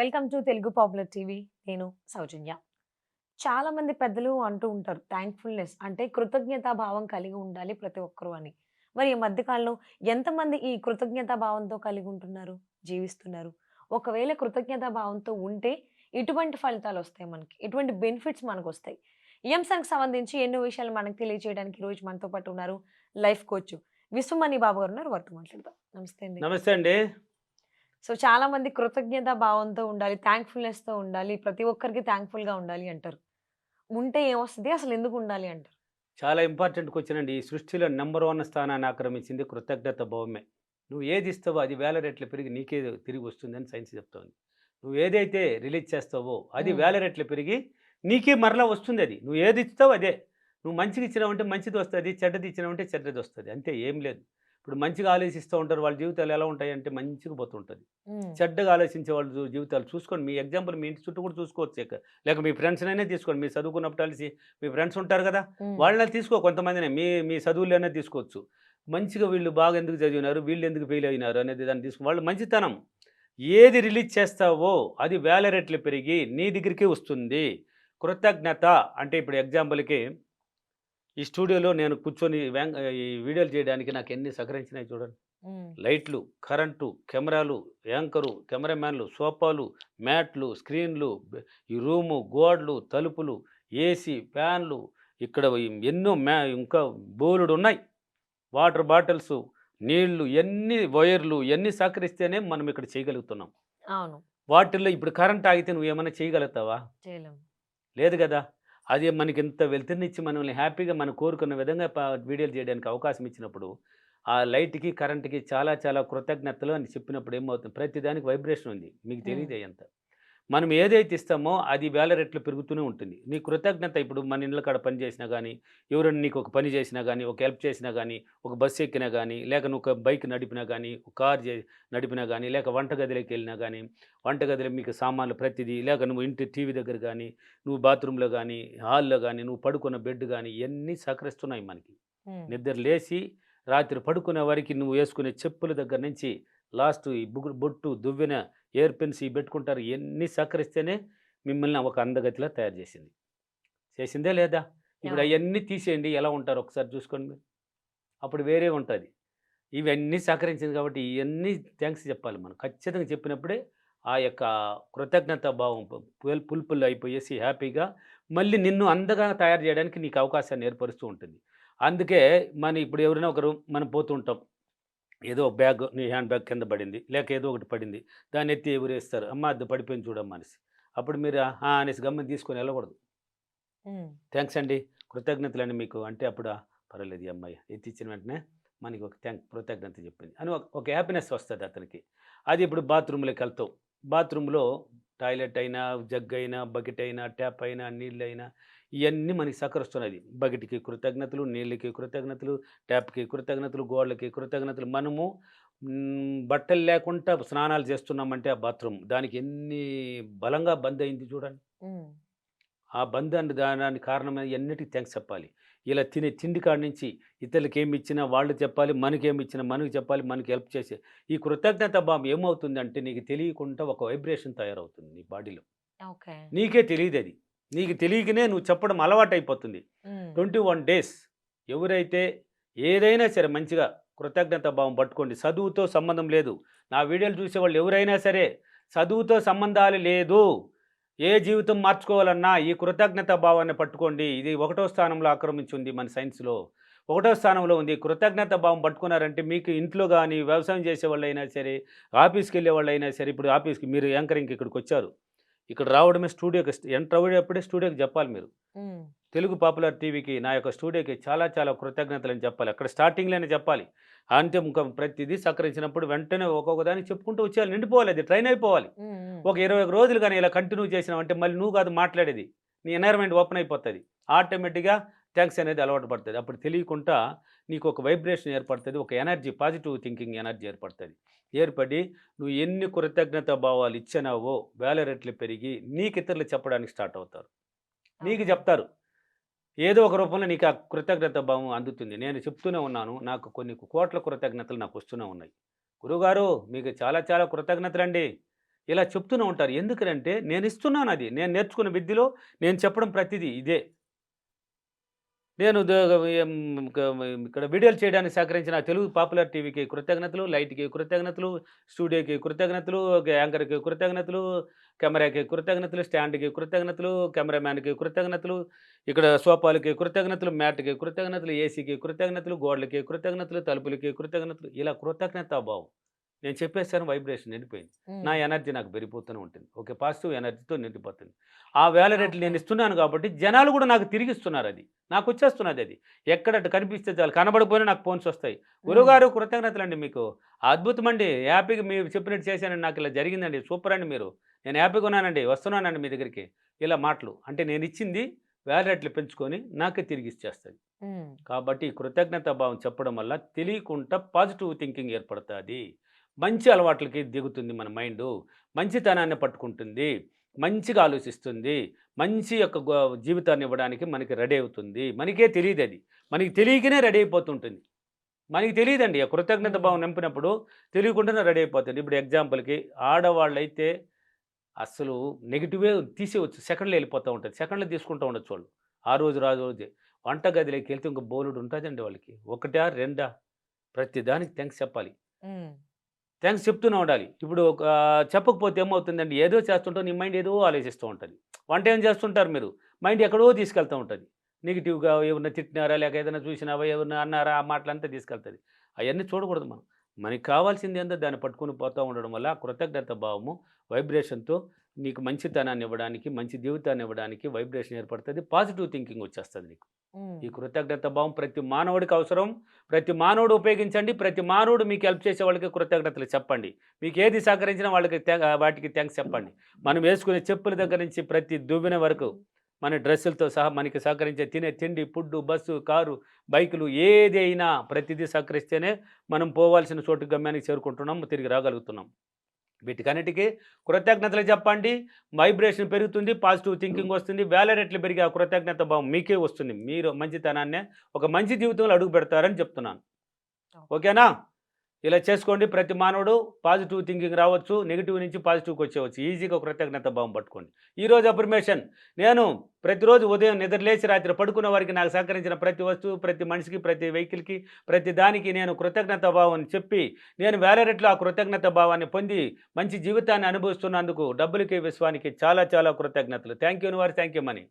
Welcome to Telugu popular TV. నేను సౌజన్య. చాలామంది పెద్దలు అంటూ ఉంటారు థ్యాంక్ఫుల్నెస్ అంటే కృతజ్ఞతా భావం కలిగి ఉండాలి ప్రతి ఒక్కరూ అని. మరి ఈ మధ్యకాలంలో ఎంతమంది ఈ కృతజ్ఞతా భావంతో కలిగి ఉంటున్నారు జీవిస్తున్నారు? ఒకవేళ కృతజ్ఞతా భావంతో ఉంటే ఇటువంటి ఫలితాలు వస్తాయి మనకి ఇటువంటి బెనిఫిట్స్ మనకు వస్తాయి. ఈ అంశానికి సంబంధించి ఎన్నో విషయాలు మనకు తెలియజేయడానికి రోజు మనతో పాటు ఉన్నారు లైఫ్ కోచ్ విశ్వమణి బాబు గారు ఉన్నారు. వారితో మాట్లాడదాం. నమస్తే అండి. నమస్తే అండి. సో చాలా మంది కృతజ్ఞత భావంతో ఉండాలి థ్యాంక్ఫుల్నెస్తో ఉండాలి ప్రతి ఒక్కరికి థ్యాంక్ఫుల్గా ఉండాలి అంటారు. ఉంటే ఏమొస్తుంది? అసలు ఎందుకు ఉండాలి అంటారు? చాలా ఇంపార్టెంట్ క్వశ్చన్ అండి ఈ సృష్టిలో నెంబర్ వన్ స్థానాన్ని ఆక్రమించింది కృతజ్ఞత భావమే. నువ్వు ఏది ఇస్తావో అది వేల రెట్లు పెరిగి నీకే తిరిగి వస్తుందని సైన్స్ చెప్తోంది. నువ్వు ఏదైతే రిలీజ్ చేస్తావో అది. వేల రెట్లు పెరిగి నీకే మరలా వస్తుంది అది. నువ్వు ఏది ఇస్తావో అదే. నువ్వు మంచిగా ఇచ్చినావంటే మంచిది వస్తుంది చెడ్డది ఇచ్చినావంటే చెడ్డది వస్తుంది. అంతే ఏం లేదు. ఇప్పుడు మంచిగా ఆలోచిస్తూ ఉంటారు వాళ్ళ జీవితాలు ఎలా ఉంటాయి అంటే మంచిగా పోతుంటుంది. చెడ్డగా ఆలోచించే వాళ్ళ జీవితాలు చూసుకోండి మీ ఎగ్జాంపుల్ మీ ఇంటి చుట్టూ కూడా చూసుకోవచ్చు. లేక మీ ఫ్రెండ్స్నైనా తీసుకోండి. మీరు చదువుకున్నప్పుడు కలిసి మీ ఫ్రెండ్స్ ఉంటారు కదా! వాళ్ళని తీసుకో కొంతమందిని. మీ మీ చదువుల్లోనే తీసుకోవచ్చు. మంచిగా వీళ్ళు బాగా ఎందుకు చదివినారు? వీళ్ళు ఎందుకు ఫెయిల్ అయినారు? అనేది దాన్ని తీసుకో వాళ్ళు మంచితనం. ఏది రిలీజ్ చేస్తావో అది వేల రెట్లు పెరిగి నీ దగ్గరికి వస్తుంది. కృతజ్ఞత అంటే ఇప్పుడు ఎగ్జాంపుల్కి ఈ స్టూడియోలో నేను కూర్చొని ఈ వీడియోలు చేయడానికి నాకు ఎన్ని సహకరించినాయి చూడండి. లైట్లు కరెంటు కెమెరాలు యాంకరు కెమెరామ్యాన్లు సోఫాలు మ్యాట్లు స్క్రీన్లు ఈ రూము గోడలు తలుపులు ఏసీ ఫ్యాన్లు ఇక్కడ ఎన్నో మ్యా ఇంకా బోలుడు ఉన్నాయి. వాటర్ బాటిల్స్ నీళ్ళు ఎన్ని వైర్లు ఎన్ని సహకరిస్తేనే మనం ఇక్కడ చేయగలుగుతున్నాం. వాటిల్లో ఇప్పుడు కరెంట్ ఆగితే నువ్వు ఏమైనా చేయగలుగుతావా లేదు కదా? అది మనకి ఇంత వెళ్తునిచ్చి మనల్ని హ్యాపీగా మనం కోరుకున్న విధంగా వీడియోలు చేయడానికి అవకాశం ఇచ్చినప్పుడు ఆ లైట్కి కరెంట్కి చాలా చాలా కృతజ్ఞతలు అని చెప్పినప్పుడు ఏమవుతుంది? ప్రతిదానికి వైబ్రేషన్ ఉంది. మీకు తెలియదే ఎంత మనం ఏదైతే ఇస్తామో అది వేల రెట్లు పెరుగుతూనే ఉంటుంది నీ కృతజ్ఞత ఇప్పుడు మన ఇళ్ళ కాడ పని చేసినా కానీ ఎవరైనా నీకు ఒక పని చేసినా కానీ ఒక హెల్ప్ చేసినా కానీ ఒక బస్సు ఎక్కినా కానీ లేక నువ్వు ఒక బైక్ నడిపినా కానీ ఒక కార్ చే నడిపినా కానీ లేక వంటగదిలోకి వెళ్ళినా కానీ వంటగదిలో మీకు సామాన్లు ప్రతిదీ లేక నువ్వు ఇంటి టీవీ దగ్గర కానీ నువ్వు బాత్రూంలో కానీ హాల్లో కానీ నువ్వు పడుకున్న బెడ్ కానీ ఇవన్నీ సహకరిస్తున్నాయి మనకి. నిద్ర లేచి రాత్రి పడుకునే వరకు నువ్వు వేసుకునే చెప్పుల దగ్గర నుంచి లాస్ట్ ఈ బొట్టు దువ్వెన ఎయిర్ పెన్స్ ఇవి పెట్టుకుంటారు ఇవన్నీ సహకరిస్తేనే మిమ్మల్ని ఒక అందగతిలా తయారు చేసింది. చేసిందే లేదా? ఇప్పుడు అవును. అవన్నీ తీసేయండి ఎలా ఉంటారు ఒకసారి చూసుకోండి అప్పుడు వేరే ఉంటుంది. ఇవన్నీ సహకరించింది కాబట్టి ఇవన్నీ థ్యాంక్స్ చెప్పాలి మనం. ఖచ్చితంగా చెప్పినప్పుడే ఆ యొక్క కృతజ్ఞత భావం పుల్ పుల్పుల్ అయిపోయేసి హ్యాపీగా మళ్ళీ నిన్ను అందగా తయారు చేయడానికి నీకు అవకాశాన్ని ఏర్పరుస్తూ ఉంటుంది. అందుకే మన ఇప్పుడు ఎవరైనా ఒకరు మనం పోతుంటాం ఏదో ఒక బ్యాగ్ నీ హ్యాండ్ బ్యాగ్ కింద పడింది లేక ఏదో ఒకటి పడింది దాన్ని ఎత్తి ఎవరేస్తారు అమ్మ అది పడిపోయింది చూడమ్మా అనేసి. అప్పుడు మీరు "ఆ" అనేసి గమ్మని తీసుకొని వెళ్ళకూడదు. థ్యాంక్స్ అండి. కృతజ్ఞతలండి మీకు. అంటే అప్పుడు "ఆ, పర్వాలేదు ఈ అమ్మాయి ఎత్తి ఇచ్చిన వెంటనే మనకి ఒక థ్యాంక్ కృతజ్ఞత చెప్పింది. అని ఒక ఒక హ్యాపీనెస్ వస్తుంది అతనికి. అది ఇప్పుడు బాత్రూంలోకి వెళ్తావు బాత్రూంలో టాయిలెట్ అయినా జగ్ అయినా బకెట్ అయినా ట్యాప్ అయినా నీళ్ళు అయినా ఇవన్నీ మనకి సహకరిస్తున్నది బకెట్కి కృతజ్ఞతలు నీళ్ళకి కృతజ్ఞతలు ట్యాప్కి కృతజ్ఞతలు గోడలకి కృతజ్ఞతలు. మనము బట్టలు లేకుండా స్నానాలు చేస్తున్నామంటే ఆ బాత్రూమ్ దానికి ఎన్ని బలంగా బంద్ అయింది చూడండి. ఆ బంధాన్ని దానికి కారణమైన ఎన్నిటికీ థ్యాంక్స్ చెప్పాలి. ఇలా తినే తిండి కాడి నుంచి ఇతరులకి ఏమి ఇచ్చినా వాళ్ళు చెప్పాలి మనకి ఏమి ఇచ్చినా మనకి చెప్పాలి మనకి హెల్ప్ చేసే ఈ కృతజ్ఞత భావం ఏమవుతుంది అంటే నీకు తెలియకుండా ఒక వైబ్రేషన్ తయారవుతుంది నీ బాడీలో. ఓకే. నీకే తెలియదు అది. నీకు తెలియకనే నువ్వు చెప్పడం అలవాటు అయిపోతుంది ఉమ్. ట్వంటీ వన్ డేస్ ఎవరైతే ఏదైనా సరే మంచిగా కృతజ్ఞత భావం పట్టుకోండి. చదువుతో సంబంధం లేదు. నా వీడియోలు చూసేవాళ్ళు ఎవరైనా సరే చదువుతో సంబంధాలు లేదు. ఏ జీవితం మార్చుకోవాలన్నా ఈ కృతజ్ఞత భావాన్ని పట్టుకోండి. ఇది ఒకటో స్థానంలో ఆక్రమించింది మన సైన్స్లో. ఒకటో స్థానంలో ఉంది. కృతజ్ఞత భావం పట్టుకున్నారంటే మీకు ఇంట్లో కానీ వ్యవసాయం చేసే వాళ్ళు అయినా సరే ఆఫీస్కి వెళ్ళే వాళ్ళు అయినా సరే ఇప్పుడు ఆఫీస్కి మీరు యాంకరింగ్ ఇక్కడికి వచ్చారు. ఇక్కడ రావడమే స్టూడియోకి ఎంటర్ అయ్యేటప్పుడే స్టూడియోకి చెప్పాలి మీరు. తెలుగు పాపులర్ టీవీకి నా యొక్క స్టూడియోకి చాలా చాలా కృతజ్ఞతలు అని చెప్పాలి. అక్కడ స్టార్టింగ్లోనే చెప్పాలి. ఇంకా ప్రతిదీ సహకరించినప్పుడు వెంటనే ఒక్కొక్క దానికి చెప్పుకుంటూ వచ్చేయాలి. నిండిపోవాలి అది ట్రైన్ అయిపోవాలి. ఒక ఇరవై ఒక రోజులు కానీ ఇలా కంటిన్యూ చేసినావంటే మళ్ళీ నువ్వు కాదు మాట్లాడేది. నీ ఎన్వైర్మెంట్ ఓపెన్ అయిపోతుంది. ఆటోమేటిక్గా థ్యాంక్స్ అనేది అలవాటు పడుతుంది. అప్పుడు తెలియకుండా నీకు ఒక వైబ్రేషన్ ఏర్పడుతుంది ఒక ఎనర్జీ పాజిటివ్ థింకింగ్ ఎనర్జీ ఏర్పడుతుంది. ఏర్పడి నువ్వు ఎన్ని కృతజ్ఞత భావాలు ఇచ్చినావో వేల రెట్లు పెరిగి నీకు ఇతరులు చెప్పడానికి స్టార్ట్ అవుతారు. నీకు. చెప్తారు. ఏదో ఒక రూపంలో నీకు ఆ కృతజ్ఞత భావం అందుతుంది. నేను చెప్తూనే ఉన్నాను నాకు కొన్ని కోట్ల కృతజ్ఞతలు నాకు వస్తూనే ఉన్నాయి. గురువుగారు మీకు చాలా చాలా కృతజ్ఞతలు అండి ఇలా చెప్తూనే ఉంటారు. ఎందుకంటే నేను ఇస్తున్నాను అది. నేను నేర్చుకున్న విద్యలో నేను చెప్పడం ప్రతిదీ ఇదే. నేను ఇక్కడ వీడియోలు చేయడానికి సహకరించిన తెలుగు పాపులర్ టీవీకి కృతజ్ఞతలు లైట్కి కృతజ్ఞతలు స్టూడియోకి కృతజ్ఞతలు యాంకర్కి కృతజ్ఞతలు కెమెరాకి కృతజ్ఞతలు స్టాండ్కి కృతజ్ఞతలు కెమెరామ్యాన్కి కృతజ్ఞతలు ఇక్కడ సోఫాలకి కృతజ్ఞతలు మ్యాట్కి కృతజ్ఞతలు ఏసీకి కృతజ్ఞతలు గోడలకి కృతజ్ఞతలు తలుపులకి కృతజ్ఞతలు ఇలా కృతజ్ఞతాభావం. నేను చెప్పేసాను వైబ్రేషన్ నిండిపోయింది. నా ఎనర్జీ నాకు పెరిగిపోతూనే ఉంటుంది. ఓకే పాజిటివ్ ఎనర్జీతో నిండిపోతుంది. ఆ వేల రెట్లు నేను ఇస్తున్నాను కాబట్టి జనాలు కూడా నాకు తిరిగి ఇస్తున్నారు అది. నాకు వచ్చేస్తున్నది అది. ఎక్కడ కనిపిస్తే చాలు కనబడిపోయినా నాకు ఫోన్స్ వస్తాయి. గురుగారు కృతజ్ఞతలు అండి మీకు. అద్భుతం అండి హ్యాపీగా మీరు చెప్పినట్టు చేశానండి నాకు ఇలా జరిగిందండి. సూపర్ అండి మీరు. నేను హ్యాపీగా ఉన్నానండి. వస్తున్నానండి మీ దగ్గరికి. ఇలా మాటలు. అంటే నేను ఇచ్చింది వేల రెట్లు పెంచుకొని నాకే తిరిగి ఇచ్చేస్తుంది. కాబట్టి కృతజ్ఞత భావం చెప్పడం వల్ల తెలియకుండా పాజిటివ్ థింకింగ్ ఏర్పడుతుంది. మంచి అలవాట్లకి దిగుతుంది మన మైండ్. మంచితనాన్ని పట్టుకుంటుంది. మంచిగా ఆలోచిస్తుంది. మంచి యొక్క జీవితాన్ని ఇవ్వడానికి మనకి రెడీ అవుతుంది. మనకే తెలియదు అది. మనకి తెలియకనే రెడీ అయిపోతుంటుంది. మనకి తెలియదండి. ఆ కృతజ్ఞత భావం నింపినప్పుడు తెలియకుండానే రెడీ అయిపోతుంది. ఇప్పుడు ఎగ్జాంపుల్కి ఆడవాళ్ళు అయితే అసలు నెగిటివే తీసేవచ్చు సెకండ్లో వెళ్ళిపోతూ ఉంటుంది. సెకండ్లో తీసుకుంటూ ఉండొచ్చు వాళ్ళు. ఆ రోజు రాజు రోజే. వంటగదిలోకి వెళ్తే ఇంకో బోలుడు ఉంటుందండి వాళ్ళకి. ఒకటా రెండా? ప్రతి దానికి థ్యాంక్స్ చెప్పాలి థ్యాంక్స్ చెప్తూనే ఉండాలి. ఇప్పుడు ఒక చెప్పకపోతే ఏమవుతుందండి? ఏదో చేస్తుంటో నీ మైండ్ ఏదో ఆలోచిస్తూ ఉంటుంది. వంట ఏం చేస్తుంటారు మీరు? మైండ్ ఎక్కడో తీసుకెళ్తూ ఉంటుంది. నెగిటివ్గా ఎవరిని తిట్టినారా? లేక ఏదైనా చూసినావా? ఎవరిని అన్నారా? ఆ మాటలంతా తీసుకెళ్తుంది. అవన్నీ చూడకూడదు మనం. మనకి కావాల్సింది ఏందో దాన్ని పట్టుకుని పోతూ ఉండడం వల్ల కృతజ్ఞత భావము వైబ్రేషన్తో నీకు మంచితనాన్ని ఇవ్వడానికి మంచి జీవితాన్ని ఇవ్వడానికి వైబ్రేషన్ ఏర్పడుతుంది పాజిటివ్ థింకింగ్ వచ్చేస్తుంది నీకు. ఈ కృతజ్ఞత భావం ప్రతి మానవుడికి అవసరం. ప్రతి మానవుడు ఉపయోగించండి. ప్రతి మానవుడు మీకు హెల్ప్ చేసే వాళ్ళకి కృతజ్ఞతలు చెప్పండి. మీకు ఏది సహకరించినా వాళ్ళకి వాటికి థ్యాంక్స్ చెప్పండి. మనం వేసుకునే చెప్పుల దగ్గర నుంచి ప్రతి దువ్వెన వరకు మన డ్రెస్సులతో సహా మనకి సహకరించే తినే తిండి ఫుడ్ బస్సు కారు బైకులు ఏదైనా ప్రతిదీ సహకరిస్తేనే మనం పోవాల్సిన చోటు గమ్యానికి చేరుకుంటున్నాం తిరిగి రాగలుగుతున్నాం. వీటికన్నిటికీ కృతజ్ఞతలు చెప్పండి. వైబ్రేషన్ పెరుగుతుంది పాజిటివ్ థింకింగ్ వస్తుంది వేల రెట్లు పెరిగి ఆ కృతజ్ఞత భావం మీకే వస్తుంది. మీరు మంచితనాన్నే ఒక మంచి జీవితంలో అడుగు పెడతారని చెప్తున్నాను ఓకేనా? ఇలా చేసుకోండి. ప్రతి మానవుడు పాజిటివ్ థింకింగ్ రావచ్చు నెగిటివ్ నుంచి పాజిటివ్కి వచ్చేవచ్చు ఈజీగా కృతజ్ఞత భావం పట్టుకోండి. ఈరోజు అఫర్మేషన్. నేను ప్రతిరోజు ఉదయం నిద్రలేచి రాత్రి పడుకున్న వారికి నాకు సహకరించిన ప్రతి వస్తువు ప్రతి మనిషికి ప్రతి వెహికల్కి ప్రతి దానికి నేను కృతజ్ఞత భావం చెప్పి నేను వేల రెట్లు ఆ కృతజ్ఞత భావాన్ని పొంది మంచి జీవితాన్ని అనుభవిస్తున్నందుకు డబ్బులకి విశ్వానికి చాలా చాలా కృతజ్ఞతలు. థ్యాంక్ యూ వారి థ్యాంక్ యూ మనీ.